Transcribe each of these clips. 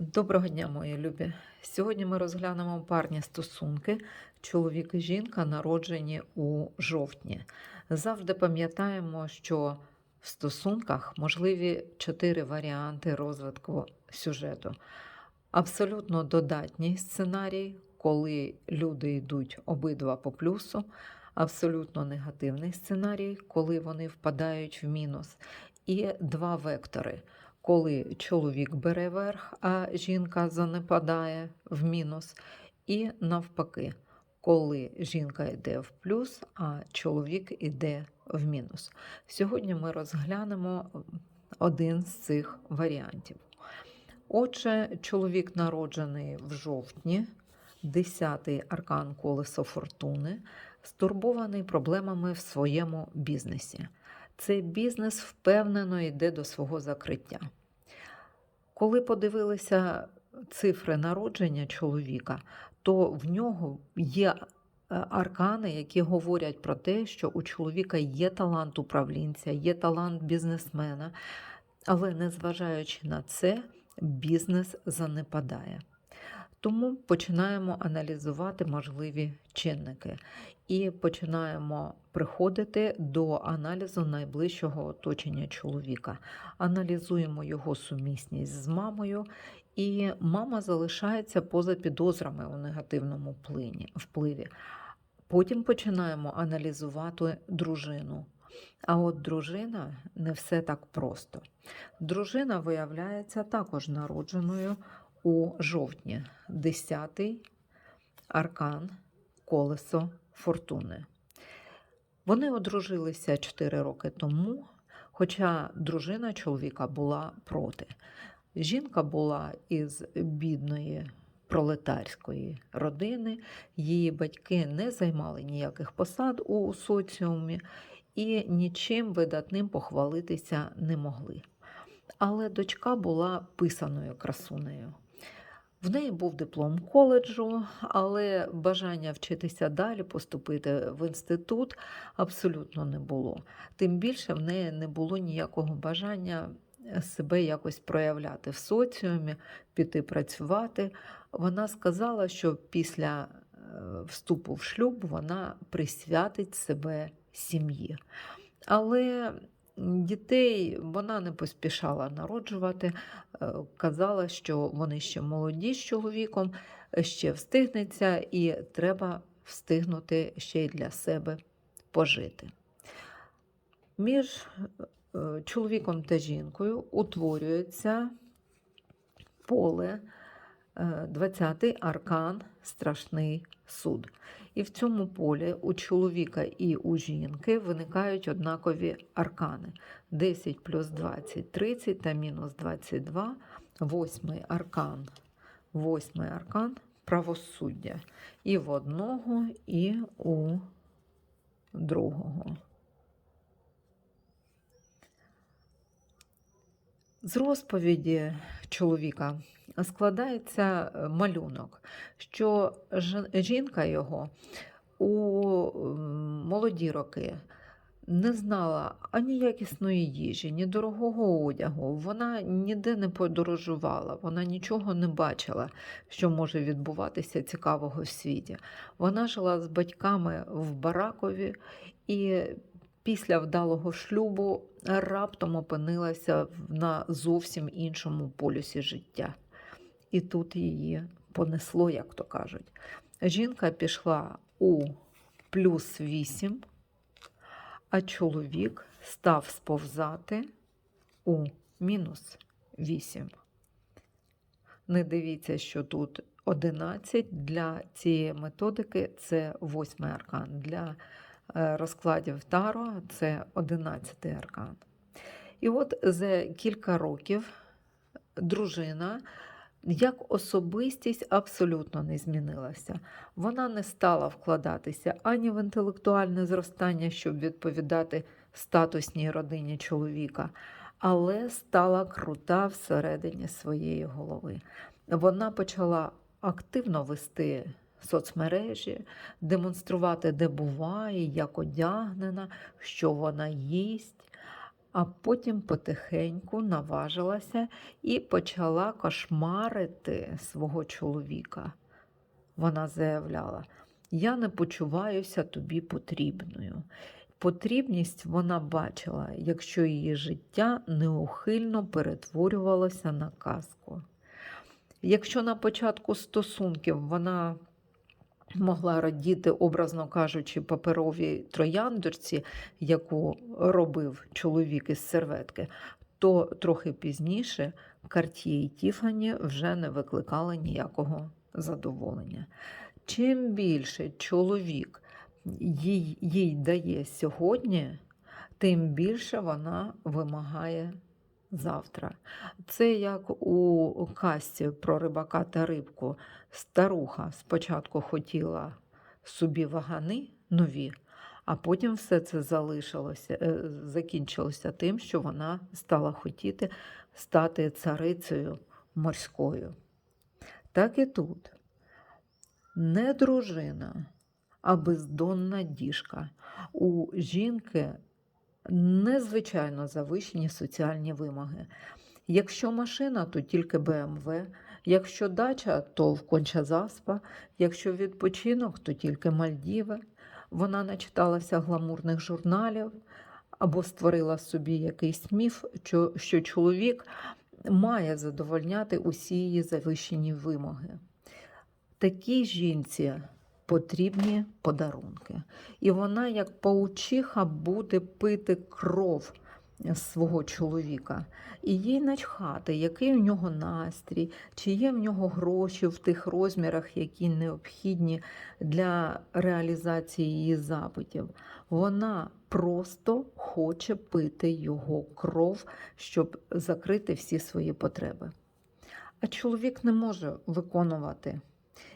Доброго дня, мої любі. Сьогодні ми розглянемо парні стосунки чоловік і жінка, народжені у жовтні. Завжди пам'ятаємо, що в стосунках можливі чотири варіанти розвитку сюжету. Абсолютно додатній сценарій, коли люди йдуть обидва по плюсу, абсолютно негативний сценарій, коли вони впадають в мінус, і два вектори коли чоловік бере верх, а жінка занепадає в мінус, і навпаки, коли жінка йде в плюс, а чоловік йде в мінус. Сьогодні ми розглянемо один з цих варіантів. Отже, чоловік народжений в жовтні, 10-й аркан колесо фортуни, стурбований проблемами в своєму бізнесі. Цей бізнес впевнено йде до свого закриття. Коли подивилися цифри народження чоловіка, то в нього є е, аркани, які говорять про те, що у чоловіка є талант управлінця, є талант бізнесмена, але незважаючи на це, бізнес занепадає. Тому починаємо аналізувати можливі чинники і починаємо приходити до аналізу найближчого оточення чоловіка. Аналізуємо його сумісність з мамою, і мама залишається поза підозрами у негативному впливі. Потім починаємо аналізувати дружину. А от дружина не все так просто. Дружина виявляється також народженою у жовтні, 10-й аркан колесо фортуни. Вони одружилися 4 роки тому, хоча дружина чоловіка була проти. Жінка була із бідної пролетарської родини, її батьки не займали ніяких посад у соціумі і нічим видатним похвалитися не могли. Але дочка була писаною красунею. В неї був диплом коледжу, але бажання вчитися далі, поступити в інститут абсолютно не було. Тим більше в неї не було ніякого бажання себе якось проявляти в соціумі, піти працювати. Вона сказала, що після е, вступу в шлюб вона присвятить себе сім'ї. Але Дітей вона не поспішала народжувати, е, казала, що вони ще молоді з чоловіком, ще встигнеться, і треба встигнути ще й для себе пожити. Між е, чоловіком та жінкою утворюється поле, 20-й е, аркан, страшний суд. І в цьому полі у чоловіка і у жінки виникають однакові аркани: 10 плюс 20 30 та мінус 22, восьмий аркан, восьмий аркан правосуддя. І в одного, і у другого. З розповіді чоловіка складається е, малюнок, що жінка його у молоді роки не знала ані якісної їжі, ні дорогого одягу. Вона ніде не подорожувала, вона нічого не бачила, що може відбуватися цікавого в світі. Вона жила з батьками в Баракові і після вдалого шлюбу раптом опинилася на зовсім іншому полюсі життя. І тут її понесло, як то кажуть. Жінка пішла у плюс 8, а чоловік став сповзати у мінус 8. Не дивіться, що тут 11 для цієї методики це восьмий аркан. Для Е, розкладів Таро це 11 аркан. І от за кілька років дружина як особистість абсолютно не змінилася. Вона не стала вкладатися ані в інтелектуальне зростання, щоб відповідати статусній родині чоловіка, але стала крута всередині своєї голови. Вона почала активно вести соцмережі, демонструвати, де буває, як одягнена, що вона їсть. А потім потихеньку наважилася і почала кошмарити свого чоловіка. Вона заявляла: Я не почуваюся тобі потрібною. Потрібність вона бачила, якщо її життя неухильно перетворювалося на казку. Якщо на початку стосунків вона могла радіти, образно кажучи, паперовій трояндочці, яку робив чоловік із серветки, то трохи пізніше Карт'є і Тіфані вже не викликали ніякого задоволення. Чим більше чоловік їй, їй дає сьогодні, тим більше вона вимагає завтра. Це як у казці про рибака та рибку. Старуха спочатку хотіла собі вагани нові, а потім все це залишилося, е, закінчилося тим, що вона стала хотіти стати царицею морською. Так і тут не дружина, а бездонна діжка. У жінки незвичайно завищені соціальні вимоги. Якщо машина, то тільки БМВ, якщо дача, то в Конча-Заспа, якщо відпочинок, то тільки Мальдіви. Вона начиталася гламурних журналів або створила собі якийсь міф, що, що чоловік має задовольняти усі її завищені вимоги. Такій жінці потрібні подарунки. І вона, як паучиха, буде пити кров свого чоловіка. І їй начхати, який у нього настрій, чи є в нього гроші в тих розмірах, які необхідні для реалізації її запитів. Вона просто хоче пити його кров, щоб закрити всі свої потреби. А чоловік не може виконувати.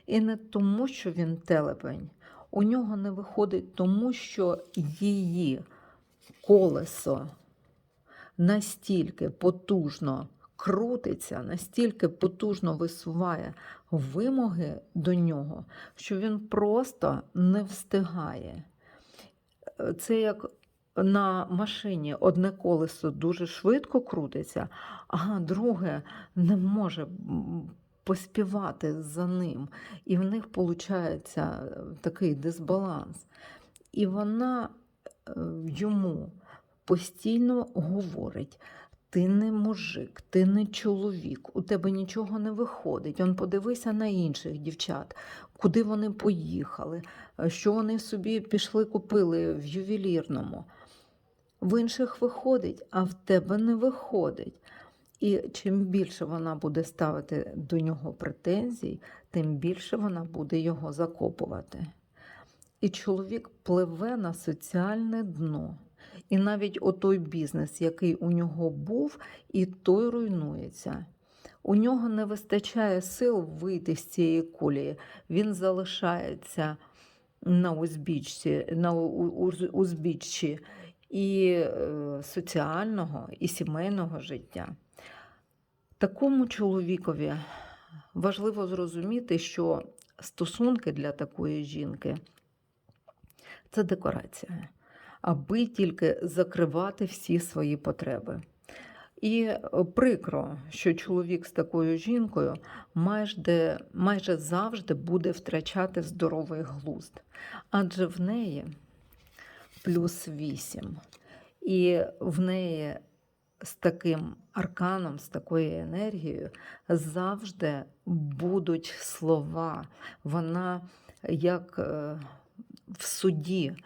І не тому, що він телепень. У нього не виходить тому, що її колесо настільки потужно крутиться, настільки потужно висуває вимоги до нього, що він просто не встигає. Це як на машині одне колесо дуже швидко крутиться, а друге не може поспівати за ним. І в них виходить такий дисбаланс. І вона е, йому постійно говорить: ти не мужик, ти не чоловік, у тебе нічого не виходить. Он подивися на інших дівчат, куди вони поїхали, е, що вони собі пішли, купили в ювелірному. В інших виходить, а в тебе не виходить. І чим більше вона буде ставити до нього претензій, тим більше вона буде його закопувати. І чоловік пливе на соціальне дно. І навіть отой бізнес, який у нього був, і той руйнується. У нього не вистачає сил вийти з цієї колії. Він залишається на узбіччі, на узбіччі і е, соціального, і сімейного життя. Такому чоловікові важливо зрозуміти, що стосунки для такої жінки це декорація, аби тільки закривати всі свої потреби. І е, прикро, що чоловік з такою жінкою майже, майже завжди буде втрачати здоровий глузд, адже в неї плюс 8. І в неї з таким арканом, з такою енергією завжди будуть слова. Вона як е, в суді.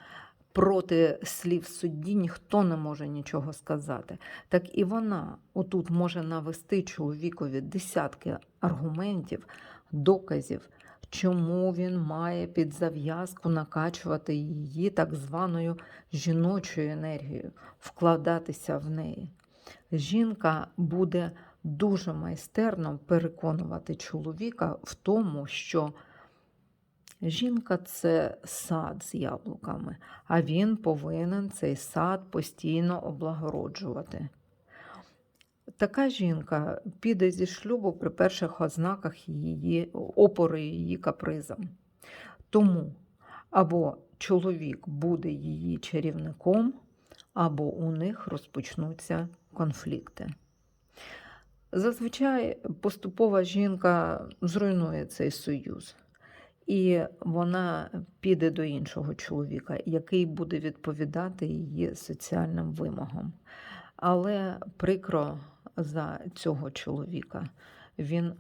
Проти слів судді ніхто не може нічого сказати. Так і вона отут може навести чоловікові десятки аргументів, доказів, чому він має під зав'язку накачувати її так званою жіночою енергією, вкладатися в неї. Жінка буде дуже майстерно переконувати чоловіка в тому, що жінка це сад з яблуками, а він повинен цей сад постійно облагороджувати. Така жінка піде зі шлюбу при перших ознаках її опори її капризам. Тому або чоловік буде її чарівником, або у них розпочнуться конфлікти. Зазвичай поступова жінка зруйнує цей союз, і вона піде до іншого чоловіка, який буде відповідати її соціальним вимогам. Але прикро за цього чоловіка він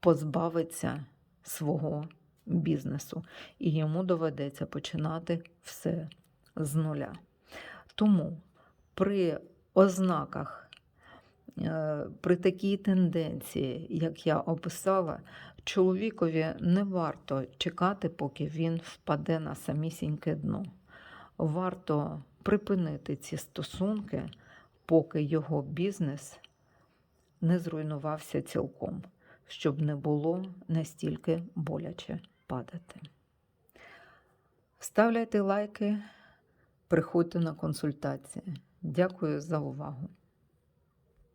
позбавиться свого бізнесу, і йому доведеться починати все з нуля. Тому при ознаках, е, при такій тенденції, як я описала, чоловікові не варто чекати, поки він впаде на самісіньке дно. Варто припинити ці стосунки, поки його бізнес не зруйнувався цілком, щоб не було настільки боляче падати. Ставляйте лайки, приходьте на консультації. Дякую за увагу.